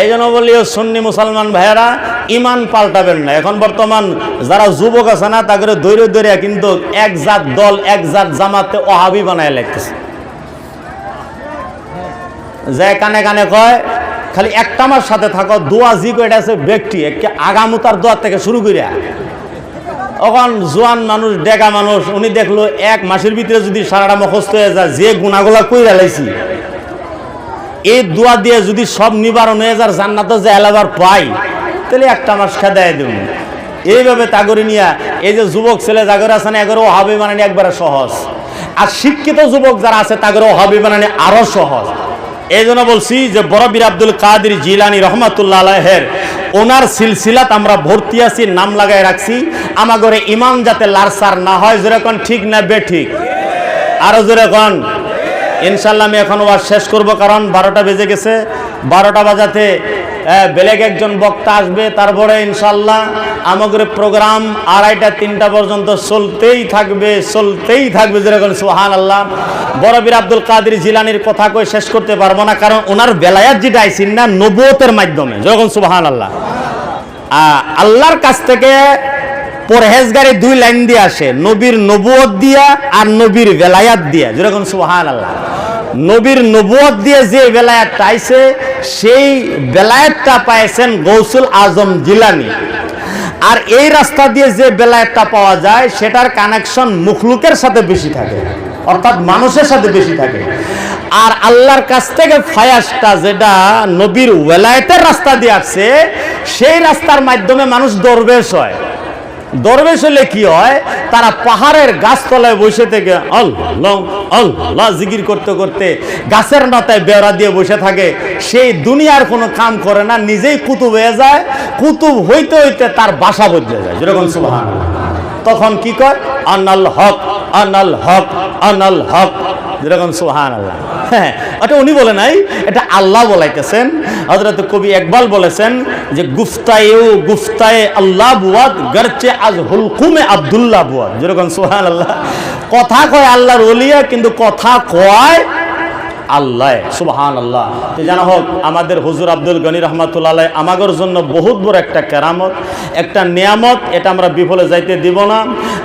এই জন্য বলি ও সুন্নি মুসলমান ভাইয়েরা ইমান পাল্টাবেন না। এখন বর্তমান যারা যুবক আছে না, তাদের দৈর্য দৈর্য কিন্তু এক জাত দল, এক জাত জামাতে অহাবি বানায় লাগতেছে যে কানে কানে কয়, খালি একটা আমার সাথে থাকো, দোয়া জি কয়টা আছে ব্যক্তি, একে আগামুতার দোয়ার থেকে শুরু করিয়া। এখন জোয়ান মানুষ ডেকা মানুষ, উনি দেখল এক মাসের ভিতরে যদি সারাটা মুখস্থ হয়ে যায়, যে গুণাগুলা কইরা লাইছি এই দোয়া দিয়ে যদি সব নিবারণ হয়ে যার জান্নাতে যে এলাবার পাই, তাহলে একটা মাস খেদায় দেব। এইভাবে তাগরি নিয়া, এই যে যুবক ছেলে জাগরে আছে না, এগারো হবে বানানি একবারে সহজ। আর শিক্ষিত যুবক যারা আছে তাগরও হবে বানানি আরও সহজ। এই জন্য বলছি যে বড় বীর আব্দুল কাদের জিলানি রহমাতুল্লাহ আলাহের ওনার সিলসিলাত আমরা ভর্তি আছি, নাম লাগাই রাখছি। আমাগরে ইমান যাতে লারসার না হয়, যেরকম ঠিক না বে ঠিক আরও যেরকম ইনশাল্লাহ আমি এখন ওয়াজ শেষ করব, কারণ বারোটা বেজে গেছে। বারোটা বাজাতে বেলেগ একজন বক্তা আসবে, তারপরে ইনশাল্লাহ আমাদের প্রোগ্রাম আড়াইটা, তিনটা পর্যন্ত চলতেই থাকবে চলতেই থাকবে যেরকম সোহান আল্লাহ বড় বীর আব্দুল কাদের জিলানির কথা কই শেষ করতে পারব না, কারণ ওনার বেলায়াত যেটা আইসিন না, নবুয়তের মাধ্যমে, যেরকম সুবাহান আল্লাহ আল্লাহর কাছ থেকে পরহেজগারি দুই লাইন দিয়ে আসে, নবীর নবুয়ত দিয়া আর নবীর বেলায়াত দিয়া। যেরকম সুহান আল্লাহ নবীর নবুয়ত দিয়ে যে বেলায়াতটা আইছে, সেই বেলায়াতটা পাইছেন গৌসুল আজম জিলানি। আর এই রাস্তা দিয়ে যে বেলায়াতটা পাওয়া যায়, সেটার কানেকশন মুখলুকের সাথে বেশি থাকে, অর্থাৎ মানুষের সাথে বেশি থাকে। আর আল্লাহর কাছ থেকে ফায়াসটা যেটা নবীর ওয়েলায়েতের রাস্তা দিয়ে আসছে, সেই রাস্তার মাধ্যমে মানুষ দরবেশ হয়। দরবেশ হলে কি হয়? তারা পাহাড়ের গাছতলায় বসে থেকে আল্লাহ আল্লাহ জিকির করতে করতে গাছের মাথায় বেড়া দিয়ে বসে থাকে। সেই দুনিয়ার কোনো কাম করে না, নিজেই কুতুব হয়ে যায়। কুতুব হইতে হইতে তার বাসা বদলে যায়। যেরকম সুবহান তখন কি কয়? আনাল হক আনাল হক আনাল হক। যেরকম সোহান আল্লাহ হ্যাঁ ওটা উনি বলে নাই, এটা আল্লাহ বলাইতেছেন। হজরত কবি একবাল বলেছেন যে গুফতায়েও গুফতায়ে আল্লাহ বুয়াদ, গরচে আজ হুলকুমে আবদুল্লাহ বুয়াদ। যেরকম সোহান আল্লাহ কথা কয় আল্লাহর ওলিয়া, কিন্তু কথা কয় আল্লাহ সুবহান আল্লাহ জানা হোক, আমাদের হুজুর আব্দুল গনি রহমাতুল্লাহ আমাদের জন্য বহুত বড় একটা কেরামত, একটা নিয়ামত, এটা আমরা বিফলে যাইতে দিব না।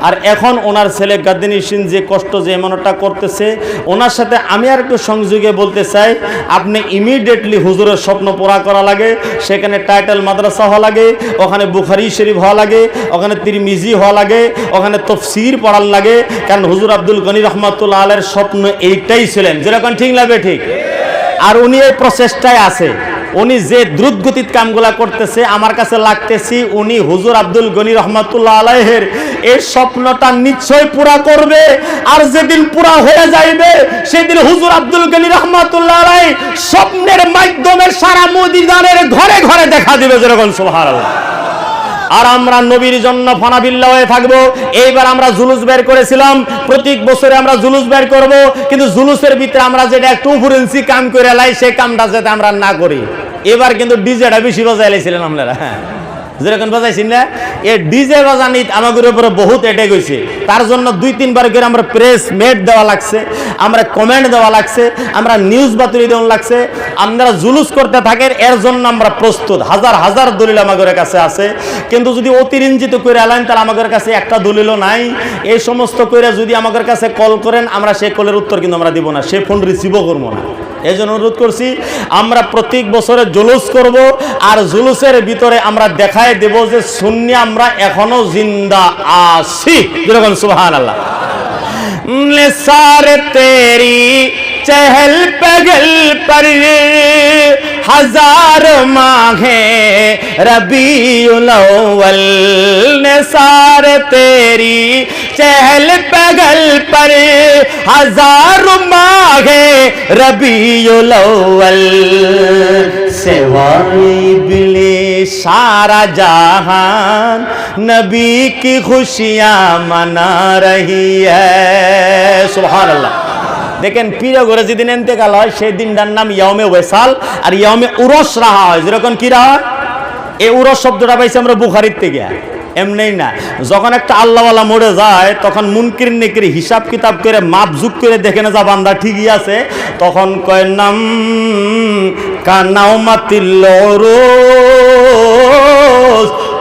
আর এখন ওনার ছেলে গাদ্দিনী সিং যে কষ্ট যে এমনটা করতেছে, ওনার সাথে আমি আর একটু সংযোগে বলতে চাই, আপনি ইমিডিয়েটলি হুজুরের স্বপ্ন পুরা করা লাগে, সেখানে টাইটেল মাদ্রাসা হওয়া লাগে, ওখানে বুখারি শরীফ হওয়া লাগে, ওখানে তিরমিজি হওয়া লাগে, ওখানে তফসির পড়ার লাগে, কারণ হুজুর আব্দুল গনি রহমাতুল্লাহ আলের স্বপ্ন এইটাই ছিলেন। যেরকম ঠিক লাগবে ঠিক। আর উনি এই প্রচেষ্টায় আছে। উনি যে দ্রুত গতির কামগুলা করতেছে, আমার কাছে লাগতেছি উনি হুজুর আব্দুল গনি রহমাতুল্লাহ আলাইহের এই স্বপ্নটা নিশ্চয় পুরা করবে। আর যেদিন পুরা হয়ে যাইবে, সেদিন হুজুর আব্দুল গনি রহমাতুল্লাহ আলাই স্বপ্নের মাধ্যমে সারা মদিনারের ঘরে ঘরে দেখা দিবে যেরকম, সুবহানাল্লাহ। আর আমরা নবীর জন্য ফানাবিল্লা হয়ে থাকব। এইবার আমরা জুলুস বের করেছিলাম। প্রত্যেক বছরে আমরা জুলুস বের করব। কিন্তু জুলুসের ভিতরে আমরা যেটা একটু ফুরেন্সি কাম করে লাই, সেই কামটা যাতে আমরা না করি। এবার কিন্তু ডিজেটা বেশি বাজাই লাইছিলেন আপনারা। হ্যাঁ। যেরকম বাজাইছেন না, এ ডিজে বাজানি আমাদের উপরে বহুত এটে গেছে তার জন্য দুই তিনবার করে আমরা প্রেস মেট দেওয়া লাগছে, আমরা কমেন্ট দেওয়া লাগছে, আমরা নিউজ বাতরি দেওয়া লাগছে। আপনারা জুলুস করতে থাকেন, এর জন্য আমরা প্রস্তুত। হাজার হাজার দলিল আমাদের কাছে আছে। কিন্তু যদি অতিরঞ্জিত করে আলেন, তাহলে আমাদের কাছে একটা দলিলও নাই। এই সমস্ত করে যদি আমাদের কাছে কল করেন, আমরা সেই কলের উত্তর কিন্তু আমরা দিব না। সে ফোন রিসিভও করব না। এই জন্য অনুরোধ করছি, আমরা প্রত্যেক বছরে জুলুস করব আর জুলুসের ভিতরে আমরা দেখায় দেব যে শূন্য আমরা এখনও জিন্দা আসি যেরকম সুহান আল্লাহ সারে তেরি চহল পগল পর। हज़ार मांगे रबीउल ने सार तेरी चहल पगल पर हज़ार मांगे रबीउल अव्वल सिवाय बिले सारा जहान नबी की खुशियाँ मना रही है। सुभान अल्लाह। দেখেন প্রিয় ঘরে যেদিন এন্তেকাল হয় সেই দিনটার নাম ইয়মে ওয়েসাল আর ইয়মে উরস রাহা হয়। যেরকম কি রাহা হয়? এই উরস শব্দটা পাইছি আমরা বুখারির থেকে। এমনি না। যখন একটা আল্লাহওয়ালা মরে যায়, তখন মুনকির নেকির হিসাব কিতাব করে, মাপ যুগ করে দেখে না যা বান্দা ঠিকই আছে, তখন কয়, নাম কানাও মাতিল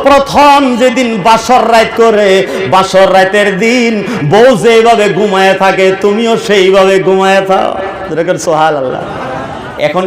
প্রথম যেদিন বাসর রাত করে, বাসর রাতের দিন বউ যেভাবে ঘুমায় থাকে, তুমিও সেইভাবে ঘুমায় থাও। সোহাল আল্লাহ। এখন